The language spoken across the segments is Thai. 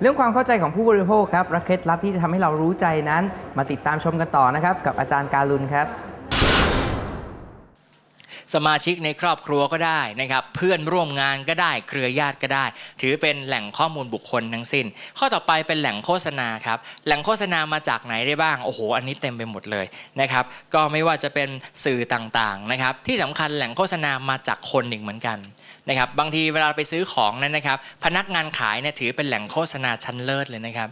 เรื่องความเข้าใจของผู้บริโภคครับและเคล็ดลับที่จะทำให้เรารู้ใจนั้น มาติดตามชมกันต่อนะครับ กับอาจารย์การุณครับ สมาชิกในครอบครัวก็ได้นะครับ เพื่อนร่วมงานก็ได้ เครือญาติก็ได้ ถือเป็นแหล่งข้อมูลบุคคลทั้งสิ้น ข้อต่อไปเป็นแหล่งโฆษณาครับ แหล่งโฆษณามาจากไหนได้บ้าง โอ้โห อันนี้เต็มไปหมดเลยนะครับ ก็ไม่ว่าจะเป็นสื่อต่างๆนะครับ ที่สำคัญแหล่งโฆษณามาจากคนหนึ่งเหมือนกันนะครับบางทีเวลาไปซื้อของนั้นนะครับ พนักงานขายเนี่ยถือเป็นแหล่งโฆษณาชั้นเลิศเลยนะครับ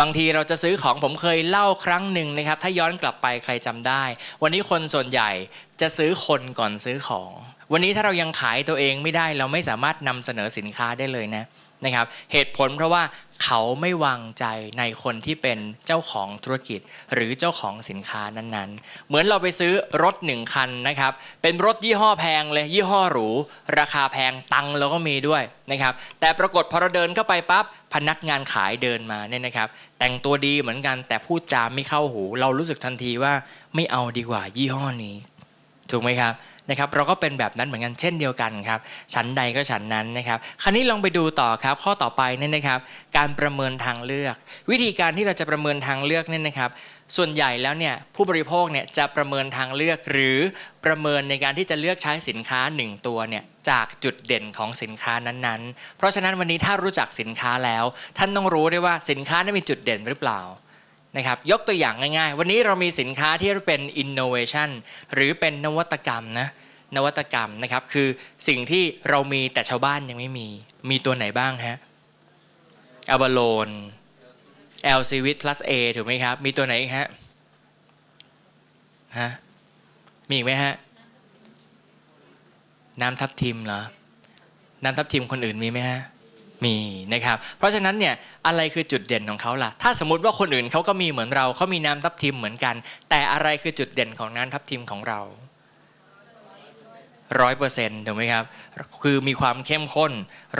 บางทีเราจะซื้อของผมเคยเล่าครั้งหนึ่งนะครับ ถ้าย้อนกลับไปใครจำได้ วันนี้คนส่วนใหญ่ จะซื้อคนก่อนซื้อของ วันนี้ถ้าเรายังขายตัวเองไม่ได้เราไม่สามารถนำเสนอสินค้าได้เลยนะนะครับ เหตุผลเพราะว่าเขาไม่วางใจในคนที่เป็นเจ้าของธุรกิจ หรือเจ้าของสินค้านั้นๆ เหมือนเราไปซื้อรถหนึ่งคันนะครับ เป็นรถยี่ห้อแพงเลยยี่ห้อหรู ราคาแพงตังเราก็มีด้วยนะครับ แต่ปรากฏพอเราเดินเข้าไปปั๊บพนักงานขายเดินมาเนี่ยนะครับ แต่งตัวดีเหมือนกันแต่พูดจาไม่เข้าหู เรารู้สึกทันทีว่าไม่เอาดีกว่ายี่ห้อนี้ ถูกไหมครับนะครับเราก็เป็นแบบนั้นเหมือนกันเช่นเดียวกันครับชั้นใดก็ชั้นนั้นนะครับคราวนี้ลองไปดูต่อครับข้อต่อไปเนี่ยนะครับ การประเมินทางเลือก วิธีการที่เราจะประเมินทางเลือกเนี่ยนะครับ ส่วนใหญ่แล้วเนี่ยผู้บริโภคเนี่ยจะประเมินทางเลือกหรือประเมินในการที่จะเลือกใช้สินค้า 1 ตัวเนี่ยจากจุดเด่นของสินค้านั้นๆ เพราะฉะนั้นวันนี้ถ้ารู้จักสินค้าแล้ว ท่านต้องรู้ได้ว่าสินค้านั้นมีจุดเด่นหรือเปล่า นะครับยกตัวอย่างง่ายๆ วันนี้เรามีสินค้าที่เป็น innovation หรือเป็นนวัตกรรมนะนวัตกรรมนะครับคือสิ่งที่เรามีแต่ชาวบ้านยังไม่มี มีตัวไหนบ้างฮะอัลบาโลน l c v i t plus A ถูกไหมครับ มีตัวไหนอีกฮะฮะมีอีกไหมฮะน้ำทับทิมเหรอ น้ำทับทิมคนอื่นมีไหมฮะ มีนะครับเพราะฉะนั้นเนี่ยอะไรคือจุดเด่นของเขาล่ะ ถ้าสมมติว่าคนอื่นเขาก็มีเหมือนเราเขามีน้ำทับทิมเหมือนกัน แต่อะไรคือจุดเด่นของน้ำทับทิมของเราร้อยเปอร์เซ็นต์ถูกไหมครับ คือมีความเข้มข้น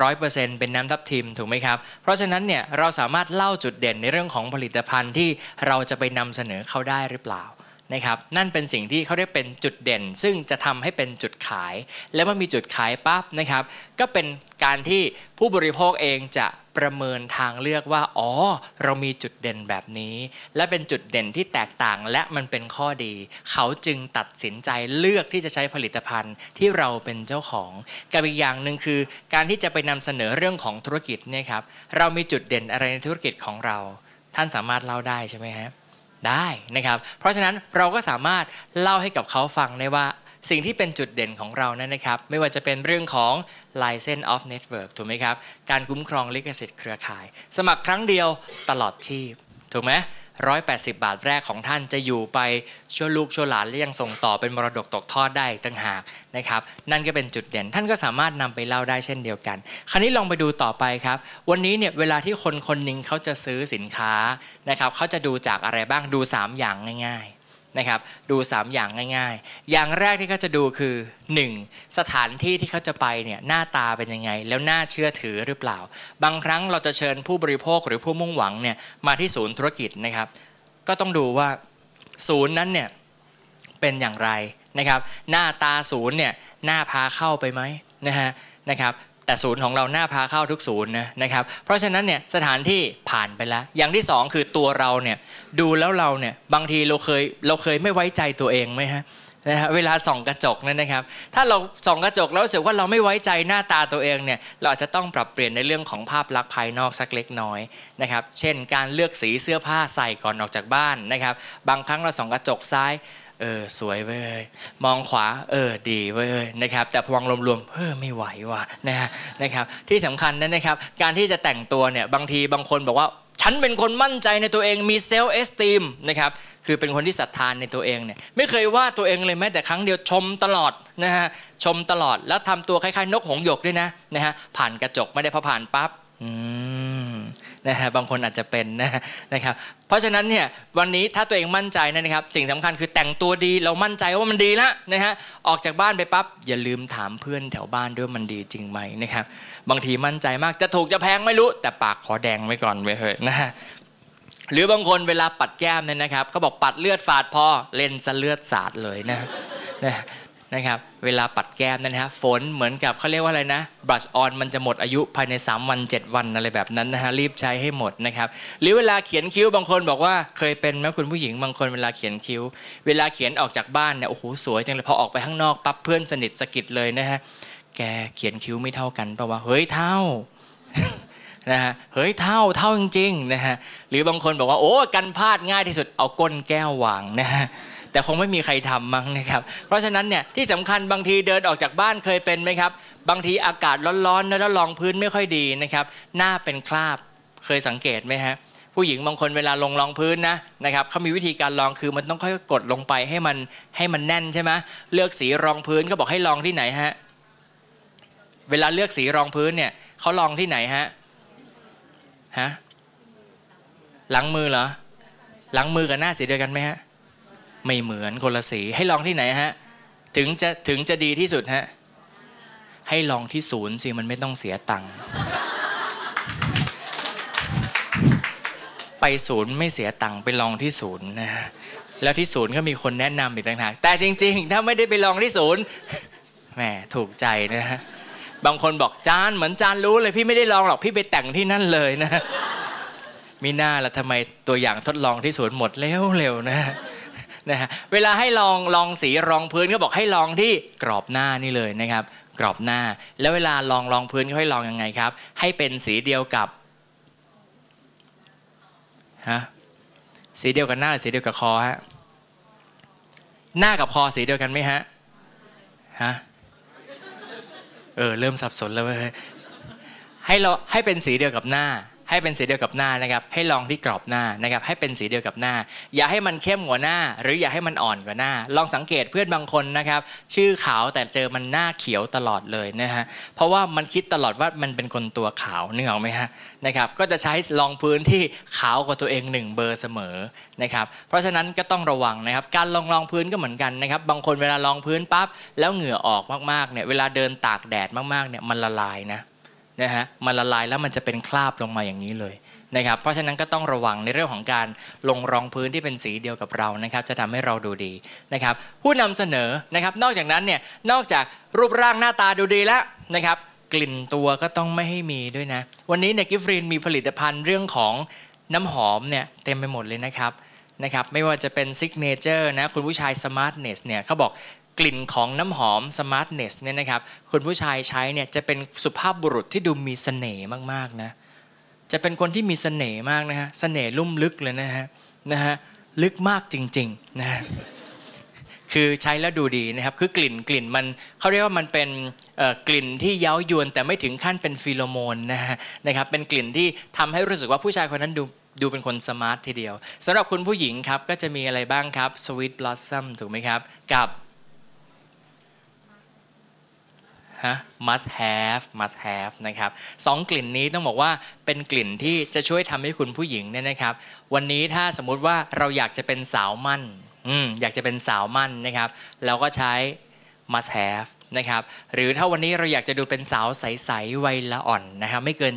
ร้อยเปอร์เซ็นต์เป็นน้ำทับทิมถูกไหมครับ เพราะฉะนั้นเนี่ยเราสามารถเล่าจุดเด่นในเรื่องของผลิตภัณฑ์ที่เราจะไปนำเสนอเขาได้หรือเปล่า นะครับนั่นเป็นสิ่งที่เขาเรียกเป็นจุดเด่น ซึ่งจะทำให้เป็นจุดขาย แล้วมันมีจุดขายปั๊บนะครับ ก็เป็นการที่ผู้บริโภคเองจะประเมินทางเลือกว่า อ๋อ เรามีจุดเด่นแบบนี้ และเป็นจุดเด่นที่แตกต่างและมันเป็นข้อดี เขาจึงตัดสินใจเลือกที่จะใช้ผลิตภัณฑ์ที่เราเป็นเจ้าของกับอีกอย่างหนึ่งคือ การที่จะไปนำเสนอเรื่องของธุรกิจเนี่ยครับเรามีจุดเด่นอะไรในธุรกิจของเรา ท่านสามารถเล่าได้ใช่ไหมครับ ได้นะครับ เพราะฉะนั้นเราก็สามารถเล่าให้กับเขาฟังได้ว่าสิ่งที่เป็นจุดเด่นของเรานั่นนะครับ ไม่ว่าจะเป็นเรื่องของ license of network ถูกไหมครับ การคุ้มครองลิขสิทธิ์เครือข่าย สมัครครั้งเดียวตลอดชีพ ถูกไหม 180 บาทแรกของท่านจะอยู่ไปชั่วลูกชั่วหลานและยังส่งต่อเป็นมรดกตกทอดได้ต่างหากนะครับ นั่นก็เป็นจุดเด่นท่านก็สามารถนำไปเล่าได้เช่นเดียวกัน คราวนี้ลองไปดูต่อไปครับ วันนี้เนี่ยเวลาที่คนคนหนึ่งเขาจะซื้อสินค้านะครับเขาจะดูจากอะไรบ้างดู 3 อย่างง่าย นะครับดู3อย่างง่ายๆ อย่างแรกที่เขาจะดูคือ 1. สถานที่ที่เขาจะไปเนี่ยหน้าตาเป็นยังไง แล้วน่าเชื่อถือหรือเปล่า บางครั้งเราจะเชิญผู้บริโภคหรือผู้มุ่งหวังเนี่ยมาที่ศูนย์ธุรกิจนะครับ ก็ต้องดูว่าศูนย์นั้นเนี่ยเป็นอย่างไรนะครับ หน้าตาศูนย์เนี่ยน่าพาเข้าไปไหมนะฮะนะครับ แต่ศูนย์ของเราหน้าพาเข้าทุกศูนย์นะนะครับ เพราะฉะนั้นเนี่ยสถานที่ผ่านไปแล้ว อย่างที่ 2 คือตัวเราเนี่ยดูแล้วเราเนี่ยบางทีเราเคยเราเคยไม่ไว้ใจตัวเองไหมฮะนะฮะเวลาส่องกระจกนั่นนะครับ ถ้าเราส่องกระจกแล้วรู้สึกว่าเราไม่ไว้ใจหน้าตาตัวเองเนี่ยเราอาจจะต้องปรับเปลี่ยนในเรื่องของภาพลักษณ์ภายนอกสักเล็กน้อยนะครับ เช่น การเลือกสีเสื้อผ้าใส่ก่อนออกจากบ้านนะครับ บางครั้งเราส่องกระจกซ้าย เออสวยเว้ยมองขวาเออดีเว้ยนะครับ แต่พวงรวมๆเออไม่ไหวว่ะนะฮะนะครับ ที่สำคัญนั้นนะครับ การที่จะแต่งตัวเนี่ยบางทีบางคนบอกว่า ฉันเป็นคนมั่นใจในตัวเองมีเซลล์เอสติมนะครับคือเป็นคนที่ศรัทธานในตัวเองเนี่ยไม่เคยว่าตัวเองเลยแม้แต่ครั้งเดียวชมตลอดนะฮะชมตลอดแล้วทำตัวคล้ายๆ นกหงหยกด้วยนะนะฮะผ่านกระจกไม่ได้พอผ่านปั๊บอืม นะฮะบางคนอาจจะเป็นนะนะครับเพราะฉะนั้นเนี่ยวันนี้ถ้าตัวเองมั่นใจนะครับ สิ่งสำคัญคือแต่งตัวดีเรามั่นใจว่ามันดีแล้วนะฮะออกจากบ้านไปปั๊บอย่าลืมถามเพื่อนแถวบ้านด้วยมันดีจริงไหมนะครับบางทีมั่นใจมากจะถูกจะแพงไม่รู้ แต่ปากขอแดงไว้ก่อนไว้เถอะนะฮะหรือบางคนเวลาปัดแก้มเนี่ยนะครับเขาบอกปัดเลือดฝาดพอเล่นซะเลือดสาดเลยนะนะ นะครับเวลาปัดแก้มนะฮะฝนเหมือนกับเขาเรียกว่าอะไรนะบลัชออนมันจะหมดอายุภายใน 3 วัน 7 วันอะไรแบบนั้นนะฮะรีบใช้ให้หมดนะครับหรือเวลาเขียนคิ้วบางคนบอกว่าเคยเป็นไหมคุณผู้หญิงบางคนเวลาเขียนคิ้ว เวลาเขียนออกจากบ้านเนี่ยโอ้โหสวยจังเลยพอออกไปข้างนอกปั๊บเพื่อนสนิทสะกิดเลยนะฮะแกเขียนคิ้วไม่เท่ากันเปล่าวะเฮ้ยเท่านะฮะเฮ้ยเท่าเท่าจริงๆนะฮะหรือบางคนบอกว่าโอ้กันพลาดง่ายที่สุดเอาก้นแก้ววางนะฮะ แต่คงไม่มีใครทำมั้งนะครับ เพราะฉะนั้นเนี่ยที่สำคัญบางทีเดินออกจากบ้านเคยเป็นไหมครับ บางทีอากาศร้อนๆนะแล้วรองพื้นไม่ค่อยดีนะครับ หน้าเป็นคราบเคยสังเกตไหมฮะผู้หญิงบางคนเวลาลงรองพื้นนะนะครับเขามีวิธีการลองคือมันต้องค่อยกดลงไปให้มันให้มันแน่นใช่ไหมเลือกสีรองพื้นก็บอกให้ลองที่ไหนฮะเวลาเลือกสีรองพื้นเนี่ยเขาลองที่ไหนฮะฮะหลังมือเหรอหลังมือกับหน้าสีเดียวกันไหมฮะ ไม่เหมือนคนละสีให้ลองที่ไหนฮะถึงจะถึงจะดีที่สุดฮะให้ลองที่ศูนย์สิมันไม่ต้องเสียตังค์ไปศูนย์ไม่เสียตังค์ไปลองที่ศูนย์นะฮะแล้วที่ศูนย์ก็มีคนแนะนำอีกต่างหากแต่จริง ๆ ถ้าไม่ได้ไปลองที่ศูนย์แหมถูกใจนะฮะบางคนบอกจานเหมือนจานรู้เลยพี่ไม่ได้ลองหรอกพี่ไปแต่งที่นั่นเลยนะมีหน้าละทำไมตัวอย่างทดลองที่สวนย์หมดเร็วๆนะ นะฮะเวลาให้ลองลองสีรองพื้นก็บอกให้ลองที่กรอบหน้านี่เลยนะครับ กรอบหน้า แล้วเวลาลองรองพื้นก็ให้ลองยังไงครับ ให้เป็นสีเดียวกับฮะสีเดียวกับหน้าหรือสีเดียวกับคอฮะหน้ากับคอสีเดียวกันไหมฮะฮะเออเริ่มสับสนแล้วเว้ยให้เราให้เป็นสีเดียวกับหน้า ให้เป็นสีเดียวกับหน้านะครับ ให้ลองที่กรอบหน้านะครับ ให้เป็นสีเดียวกับหน้า อย่าให้มันเข้มกว่าหน้า หรืออย่าให้มันอ่อนกว่าหน้า ลองสังเกตเพื่อนบางคนนะครับ ชื่อขาวแต่เจอมันหน้าเขียวตลอดเลยนะฮะ เพราะว่ามันคิดตลอดว่ามันเป็นคนตัวขาวนึกออกไหมฮะนะครับ ก็จะใช้รองพื้นที่ขาวกว่าตัวเองหนึ่งเบอร์เสมอนะครับ เพราะฉะนั้นก็ต้องระวังนะครับ การลองรองพื้นก็เหมือนกันนะครับ บางคนเวลาลองพื้นปั๊บแล้วเหงื่อออกมากๆเนี่ย เวลาเดินตากแดดมากๆเนี่ยมันละลายนะ นะฮะมันละลายแล้วมันจะเป็นคราบลงมาอย่างนี้เลยนะครับเพราะฉะนั้นก็ต้องระวังในเรื่องของการลงรองพื้นที่เป็นสีเดียวกับเรานะครับจะทำให้เราดูดีนะครับผู้นำเสนอนะครับนอกจากนั้นเนี่ยนอกจากรูปร่างหน้าตาดูดีแล้วนะครับกลิ่นตัวก็ต้องไม่ให้มีด้วยนะ วันนี้เนกิฟฟรีนมีผลิตภัณฑ์เรื่องของน้ำหอมเนี่ยเต็มไปหมดเลยนะครับ นะครับไม่ว่าจะเป็นซิกเนเจอร์นะคุณผู้ชายสมาร์ทเนสเนี่ยเขาบอกกลิ่นของน้ำหอม Smartness เนี่ยนะครับคุณผู้ชายใช้เนี่ยจะเป็นสุภาพบุรุษที่ดูมีเสน่ห์มากๆนะจะเป็นคนที่มีเสน่ห์มากนะฮะเสน่ห์ลุ่มลึกเลยนะฮะนะฮะลึกมากจริงๆนะะคือใช้แล้วดูดีนะครับคือกลิ่นกลิ่นมันเขาเรียกว่ามันเป็นกลิ่นที่เย้ายวนแต่ไม่ถึงขั้นเป็นฟีโรโมนนะฮะนะครับเป็นกลิ่นที่ทำให้รู้สึกว่าผู้ชายคนนั้นดู ดูเป็นคนสมาร์ททีเดียวสำหรับคุณผู้หญิงครับก็จะมีอะไรบ้างครับ Sweet Blossom ถูกไหมครับ กับฮะ must have must have นะครับสองกลิ่นนี้ต้องบอกว่าเป็นกลิ่นที่จะช่วยทำให้คุณผู้หญิงเนี่ยนะครับ วันนี้ถ้าสมมุติว่าเราอยากจะเป็นสาวมั่น อืม อยากจะเป็นสาวมั่นนะครับ เราก็ใช้ must have นะครับหรือถ้าวันนี้เราอยากจะดูเป็นสาวใสๆวัยละอ่อนนะครับไม่เกิน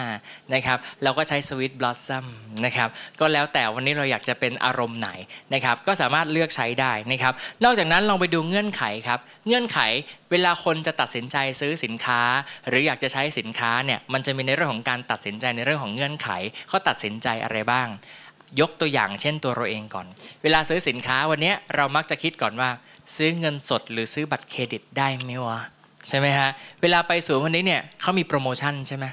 25นะครับเราก็ใช้ sweet blossom นะครับก็แล้วแต่วันนี้เราอยากจะเป็นอารมณ์ไหนนะครับก็สามารถเลือกใช้ได้นะครับนอกจากนั้นลองไปดูเงื่อนไขครับเงื่อนไขเวลาคนจะตัดสินใจซื้อสินค้า หรืออยากจะใช้สินค้าเนี่ยมันจะมีในเรื่องของการตัดสินใจในเรื่องของเงื่อนไขเขาตัดสินใจอะไรบ้าง ยกตัวอย่างเช่นตัวเราเองก่อน เวลาซื้อสินค้าวันนี้เรามักจะคิดก่อนว่า ซื้อเงินสดหรือซื้อบัตรเครดิตได้ไหมวะใช่ไหมฮะเวลาไปศูนย์วันนี้เนี่ยเขามีโปรโมชั่นใช่ไหม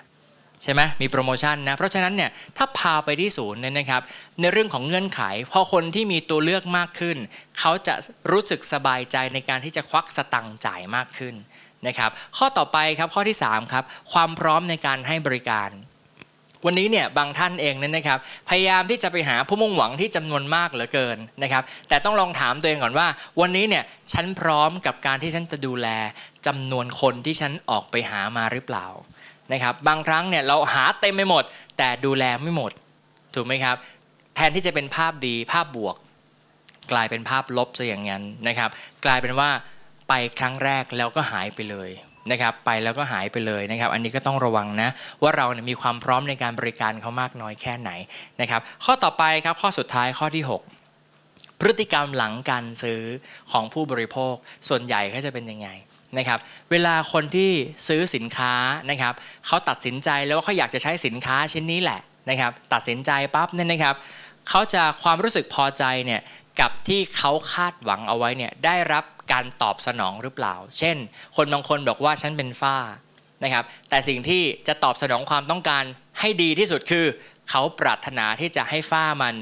ใช่ไหมมีโปรโมชั่นนะเพราะฉะนั้นเนี่ยถ้าพาไปที่ศูนย์เนี่ยนะครับในเรื่องของเงื่อนไข พอคนที่มีตัวเลือกมากขึ้น เขาจะรู้สึกสบายใจในการที่จะควักสตังค์จ่ายมากขึ้นนะครับข้อต่อไปครับข้อที่สามครับความพร้อมในการให้บริการ วันนี้เนี่ยบางท่านเองเนี่ยนะครับพยายามที่จะไปหาผู้มุ่งหวังที่จำนวนมากเหลือเกินนะครับแต่ต้องลองถามตัวเองก่อนว่า วันนี้เนี่ยฉันพร้อมกับการที่ฉันจะดูแลจำนวนคนที่ฉันออกไปหามาหรือเปล่านะครับบางครั้งเนี่ยเราหาเต็มไปหมด แต่ดูแลไม่หมดถูกไหมครับแทนที่จะเป็นภาพดีภาพบวก กลายเป็นภาพลบซะอย่างนั้นนะครับกลายเป็นว่าไปครั้งแรกแล้วก็หายไปเลย นะครับไปแล้วก็หายไปเลยนะครับ อันนี้ก็ต้องระวังนะว่าเราเนี่ยมีความพร้อมในการบริการเขามากน้อยแค่ไหนนะครับ ข้อต่อไปครับข้อสุดท้ายข้อที่ 6 พฤติกรรมหลังการซื้อของผู้บริโภคส่วนใหญ่เขาจะเป็นยังไงนะครับเวลาคนที่ซื้อสินค้านะครับเขาตัดสินใจแล้วว่าเขาอยากจะใช้สินค้าชิ้นนี้แหละนะครับ ตัดสินใจปั๊บเนี่ยนะครับเขาจะความรู้สึกพอใจเนี่ยกับที่เขาคาดหวังเอาไว้เนี่ยได้รับ การตอบสนองหรือเปล่า เช่น คนบางคนบอกว่าฉันเป็นฝ้านะครับ แต่สิ่งที่จะตอบสนองความต้องการให้ดีที่สุดคือ เขาปรารถนาที่จะให้ฝ้ามัน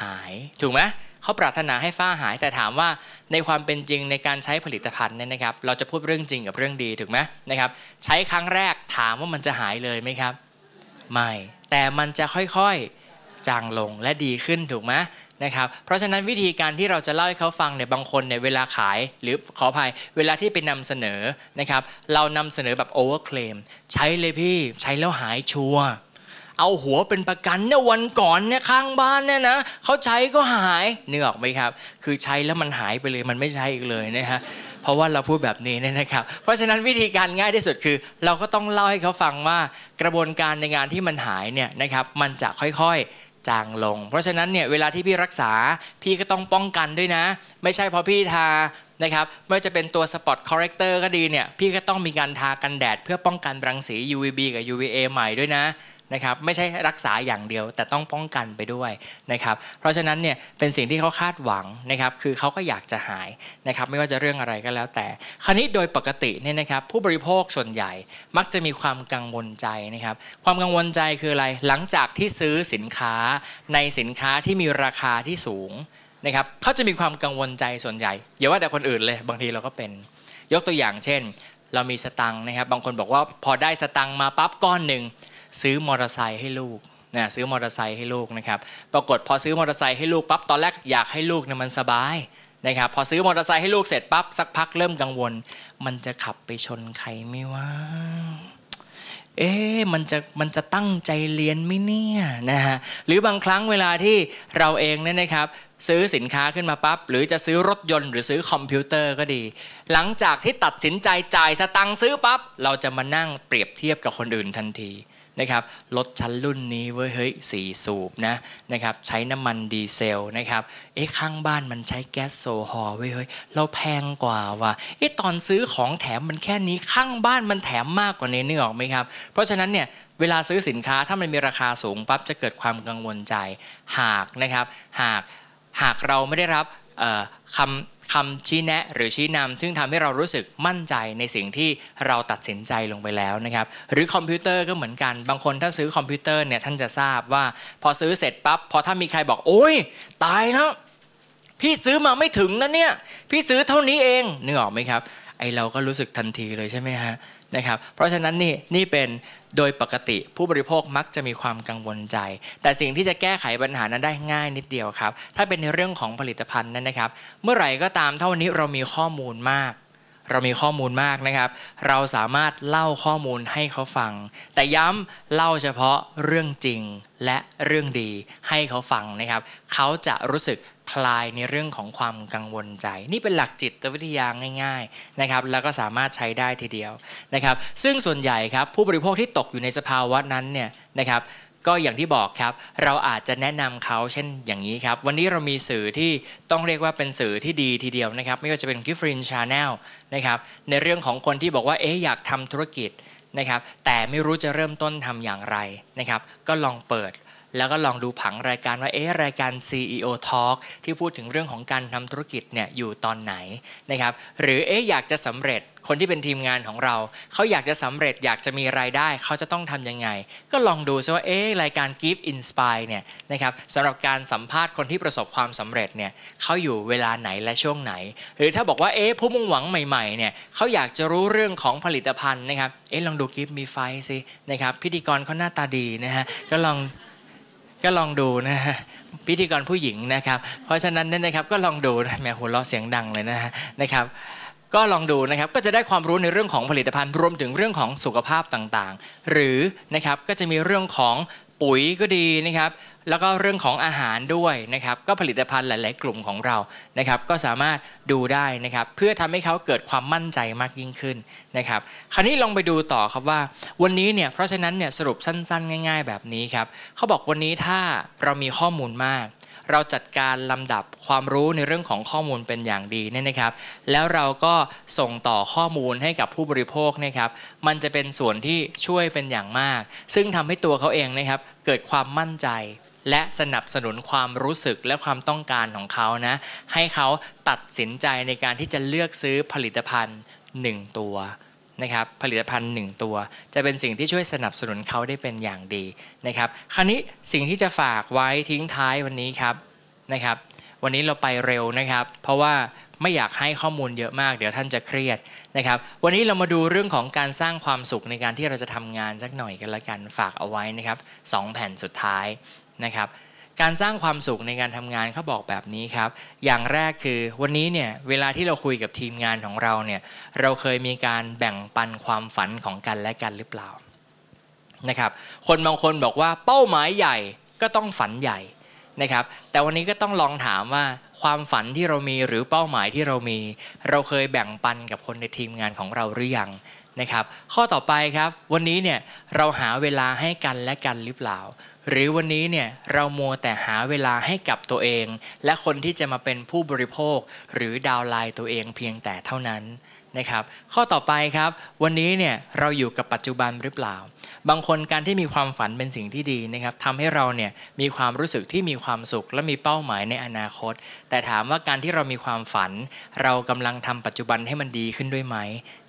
หาย ถูกไหมเขาปรารถนาให้ฝ้าหาย แต่ถามว่าในความเป็นจริงในการใช้ผลิตภัณฑ์เนี่ยนะครับ เราจะพูดเรื่องจริงกับเรื่องดีถูกไหมนะครับ ใช้ครั้งแรกถามว่ามันจะหายเลยไหมครับ ไม่ แต่มันจะค่อยๆจางลงและดีขึ้นถูกไหม นะครับเพราะฉะนั้นวิธีการที่เราจะเล่าให้เขาฟังเนี่ยบางคนเนี่ยเวลาขายหรือขออภัยเวลาที่ไปนำเสนอนะครับเรานำเสนอแบบโอเวอร์เคลมใช้เลยพี่ใช้แล้วหายชัวร์เอาหัวเป็นประกันเนี่ยวันก่อนเนี่ยข้างบ้านเนี่ยนะเขาใช้ก็หายเนื้อออกไหมครับ คือใช้แล้วมันหายไปเลยมันไม่ใช้อีกเลยนะฮะเพราะว่าเราพูดแบบนี้เนี่ยนะครับ เพราะฉะนั้นวิธีการง่ายที่สุดคือ เราก็ต้องเล่าให้เขาฟังว่ากระบวนการในงานที่มันหายเนี่ยนะครับมันจะค่อยๆ จางลง เพราะฉะนั้นเนี่ยเวลาที่พี่รักษาพี่ก็ต้องป้องกันด้วยนะ ไม่ใช่พอพี่ทานะครับไม่ว่าจะเป็นตัวสปอตคอร์เรคเตอร์ก็ดีเนี่ยพี่ก็ต้องมีการทากันแดดเพื่อป้องกันรังสี UVB กับ UVA ใหม่ด้วยนะ นะครับไม่ใช่รักษาอย่างเดียวแต่ต้องป้องกันไปด้วยนะครับเพราะฉะนั้นเนี่ยเป็นสิ่งที่เขาคาดหวังนะครับคือเขาก็อยากจะหายนะครับไม่ว่าจะเรื่องอะไรก็แล้วแต่ คราวนี้โดยปกติเนี่ยนะครับผู้บริโภคส่วนใหญ่มักจะมีความกังวลใจนะครับความกังวลใจคืออะไรหลังจากที่ซื้อสินค้าในสินค้าที่มีราคาที่สูงนะครับเขาจะมีความกังวลใจส่วนใหญ่อย่าว่าแต่คนอื่นเลยบางทีเราก็เป็นยกตัวอย่างเช่น เรามีสตังค์นะครับ บางคนบอกว่าพอได้สตังค์มาปั๊บก้อนหนึ่ง ซื้อมอเตอร์ไซค์ให้ลูกนะซื้อมอเตอร์ไซค์ให้ลูกนะครับปรากฏพอซื้อมอเตอร์ไซค์ให้ลูกปั๊บตอนแรกอยากให้ลูกเนี่ยมันสบายนะครับพอซื้อมอเตอร์ไซค์ให้ลูกเสร็จปั๊บสักพักเริ่มกังวล มันจะขับไปชนใครไม่ว่าเอ๊ะมันจะมันจะตั้งใจเรียนไหมเนี่ยนะฮะหรือบางครั้งเวลาที่เราเองเนี่ยนะครับ ซื้อสินค้าขึ้นมาปั๊บหรือจะซื้อรถยนต์หรือซื้อคอมพิวเตอร์ก็ดี หลังจากที่ตัดสินใจจ่ายสตังค์ซื้อปั๊บเราจะมานั่งเปรียบเทียบกับคนอื่นทันที นะครับรถชั้นรุ่นนี้เว้ยเฮ้ยสี่สูบนะนะครับใช้น้ำมันดีเซลนะครับเอ๊ะข้างบ้านมันใช้แก๊สโซฮอล์เว้ยเฮ้ยเราแพงกว่าว่ะเอ๊ะตอนซื้อของแถมมันแค่นี้ข้างบ้านมันแถมมากกว่านี้นึกออกไหมครับ เพราะฉะนั้นเนี่ยเวลาซื้อสินค้าถ้ามันมีราคาสูงปั๊บจะเกิดความกังวลใจหากนะครับหากหากเราไม่ได้รับคำ คำชี้แนะหรือชี้นำซึ่งทำให้เรารู้สึกมั่นใจในสิ่งที่เราตัดสินใจลงไปแล้วนะครับหรือคอมพิวเตอร์ก็เหมือนกัน บางคนถ้าซื้อคอมพิวเตอร์เนี่ยท่านจะทราบว่า พอซื้อเสร็จปั๊บพอถ้ามีใครบอกโอ้ยตายแล้วพี่ซื้อมาไม่ถึงนะเนี่ยพี่ซื้อเท่านี้เองนึกออกไหมครับไอเราก็รู้สึกทันทีเลยใช่ไหมฮะ นะครับ เพราะฉะนั้นนี่นี่เป็นโดยปกติผู้บริโภคมักจะมีความกังวลใจ แต่สิ่งที่จะแก้ไขปัญหานั้นได้ง่ายนิดเดียวครับ ถ้าเป็นในเรื่องของผลิตภัณฑ์นั้นนะครับ เมื่อไหร่ก็ตามเท่านี้เรามีข้อมูลมาก เรามีข้อมูลมากนะครับ เราสามารถเล่าข้อมูลให้เขาฟัง แต่ย้ำเล่าเฉพาะเรื่องจริงและเรื่องดีให้เขาฟังนะครับ เขาจะรู้สึกคลายในเรื่องของความกังวลใจ นี่เป็นหลักจิตวิทยาง่ายๆนะครับแล้วก็สามารถใช้ได้ทีเดียวนะครับ ซึ่งส่วนใหญ่ครับผู้บริโภคที่ตกอยู่ในสภาวะนั้นเนี่ยนะครับ ก็อย่างที่บอกครับ เราอาจจะแนะนำเขาเช่นอย่างนี้ครับ วันนี้เรามีสื่อที่ต้องเรียกว่าเป็นสื่อที่ดีทีเดียวนะครับ ไม่ว่าจะเป็น g i f r i n Channel นะครับในเรื่องของคนที่บอกว่าเอ๊ะอยากทำธุรกิจนะครับแต่ไม่รู้จะเริ่มต้นทำอย่างไรนะครับ ก็ลองเปิด แล้วก็ลองดูผังรายการว่าเอ๊ะรายการ CEO Talk ที่พูดถึงเรื่องของการทำธุรกิจเนี่ยอยู่ตอนไหนนะครับหรือเอ๊ะอยากจะสำเร็จคนที่เป็นทีมงานของเรา เขาอยากจะสำเร็จอยากจะมีรายได้ เขาจะต้องทำยังไง ก็ลองดูซิว่าเอ๊ะรายการ Give Inspire เนี่ยนะครับสำหรับการสัมภาษณ์คนที่ประสบความสำเร็จเนี่ยเขาอยู่เวลาไหนและช่วงไหน หรือถ้าบอกว่าเอ๊ะผู้มุ่งหวังใหม่ๆเนี่ยเขาอยากจะรู้เรื่องของผลิตภัณฑ์นะครับเอ๊ะลองดู Give Me Five สินะครับพิธีกรเขาหน้าตาดีนะฮะก็ลอง ก็ลองดูนะฮะพิธีกรผู้หญิงนะครับ เพราะฉะนั้นเนี่ยนะครับก็ลองดูนะแหมหัวเราะเสียงดังเลยนะฮะนะครับ ก็ลองดูนะครับก็จะได้ความรู้ในเรื่องของผลิตภัณฑ์รวมถึงเรื่องของสุขภาพต่างๆ หรือนะครับก็จะมีเรื่องของปุ๋ยก็ดีนะครับ แล้วก็เรื่องของอาหารด้วยนะครับก็ผลิตภัณฑ์หลาย ๆ กลุ่มของเรานะครับก็สามารถดูได้นะครับเพื่อทำให้เขาเกิดความมั่นใจมากยิ่งขึ้นนะครับคราวนี้ลองไปดูต่อครับว่า วันนี้เนี่ยเพราะฉะนั้นเนี่ยสรุปสั้น ๆ ง่าย ๆ แบบนี้ครับเขาบอกวันนี้ถ้าเรามีข้อมูลมาก เราจัดการลำดับความรู้ในเรื่องของข้อมูลเป็นอย่างดีเนี่ยนะครับ แล้วเราก็ส่งต่อข้อมูลให้กับผู้บริโภคเนะครับ มันจะเป็นส่วนที่ช่วยเป็นอย่างมาก ซึ่งทำให้ตัวเขาเองนะครับเกิดความมั่นใจ และสนับสนุนความรู้สึกและความต้องการของเขานะ ให้เขาตัดสินใจในการที่จะเลือกซื้อผลิตภัณฑ์ 1 ตัวนะครับผลิตภัณฑ์ 1 ตัว จะเป็นสิ่งที่ช่วยสนับสนุนเขาได้เป็นอย่างดีนะครับคราวนี้สิ่งที่จะฝากไว้ทิ้งท้ายวันนี้ครับนะครับ วันนี้เราไปเร็วนะครับ เพราะว่าไม่อยากให้ข้อมูลเยอะมาก เดี๋ยวท่านจะเครียดนะครับ วันนี้เรามาดูเรื่องของการสร้างความสุขในการที่เราจะทำงานสักหน่อยกันละกันฝากเอาไว้นะครับสองแผ่นสุดท้าย นะครับการสร้างความสุขในการทำงานเขาบอกแบบนี้ครับ อย่างแรกคือวันนี้เนี่ยเวลาที่เราคุยกับทีมงานของเราเนี่ยเราเคยมีการแบ่งปันความฝันของกันและกันหรือเปล่านะครับ คนบางคนบอกว่าเป้าหมายใหญ่ก็ต้องฝันใหญ่ นะครับ แต่วันนี้ก็ต้องลองถามว่าความฝันที่เรามีหรือเป้าหมายที่เรามี เราเคยแบ่งปันกับคนในทีมงานของเราหรือยังนะครับ ข้อต่อไปครับ วันนี้เนี่ยเราหาเวลาให้กันและกันหรือเปล่า หรือวันนี้เนี่ยเรามัวแต่หาเวลาให้กับตัวเอง และคนที่จะมาเป็นผู้บริโภค หรือดาวไลน์ตัวเองเพียงแต่เท่านั้น นะครับ ข้อต่อไปครับ วันนี้เนี่ยเราอยู่กับปัจจุบันหรือเปล่า บางคนการที่มีความฝันเป็นสิ่งที่ดีนะครับทำให้เราเนี่ยมีความรู้สึกที่มีความสุข และมีเป้าหมายในอนาคต แต่ถามว่าการที่เรามีความฝัน เรากำลังทำปัจจุบันให้มันดีขึ้นด้วยไหม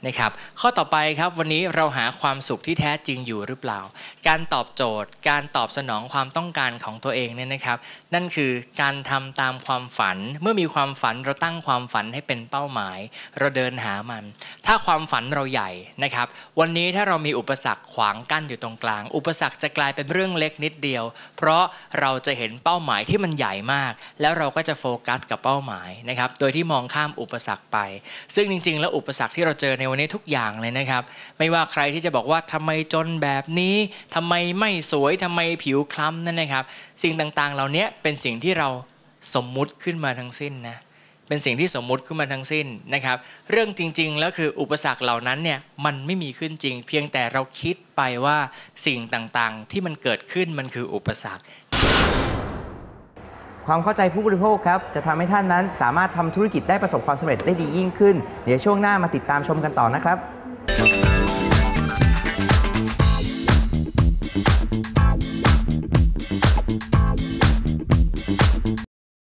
นะครับข้อต่อไปครับวันนี้เราหาความสุขที่แท้จริงอยู่หรือเปล่า การตอบโจทย์ การตอบสนองความต้องการของตัวเองเนี่ยนะครับ นั่นคือการทำตามความฝัน เมื่อมีความฝันเราตั้งความฝันให้เป็นเป้าหมาย เราเดินหามัน ถ้าความฝันเราใหญ่นะครับ วันนี้ถ้าเรามีอุปสรรคขวางกั้นอยู่ตรงกลาง อุปสรรคจะกลายเป็นเรื่องเล็กนิดเดียว เพราะเราจะเห็นเป้าหมายที่มันใหญ่มาก แล้วเราก็จะโฟกัสกับเป้าหมายนะครับโดยที่มองข้ามอุปสรรคไป ซึ่งจริง ๆ แล้วอุปสรรคที่เราเจอในวันนี้ทุกอย่างเลยนะครับ ไม่ว่าใครที่จะบอกว่าทำไมจนแบบนี้ทำไมไม่สวยทำไมผิวคล้ำนั่นนะครับ สิ่งต่างๆ เหล่านี้เป็นสิ่งที่เราสมมุติขึ้นมาทั้งสิ้นนะเป็นสิ่งที่สมมุติขึ้นมาทั้งสิ้นนะครับ เรื่องจริงๆแล้วคืออุปสรรคเหล่านั้นเนี่ยมันไม่มีขึ้นจริง เพียงแต่เราคิดไปว่าสิ่งต่างๆ ที่มันเกิดขึ้นมันคืออุปสรรค ความเข้าใจผู้บริโภคครับจะทำให้ท่านนั้นสามารถทำธุรกิจได้ประสบความสำเร็จได้ดียิ่งขึ้น เดี๋ยวช่วงหน้ามาติดตามชมกันต่อนะครับ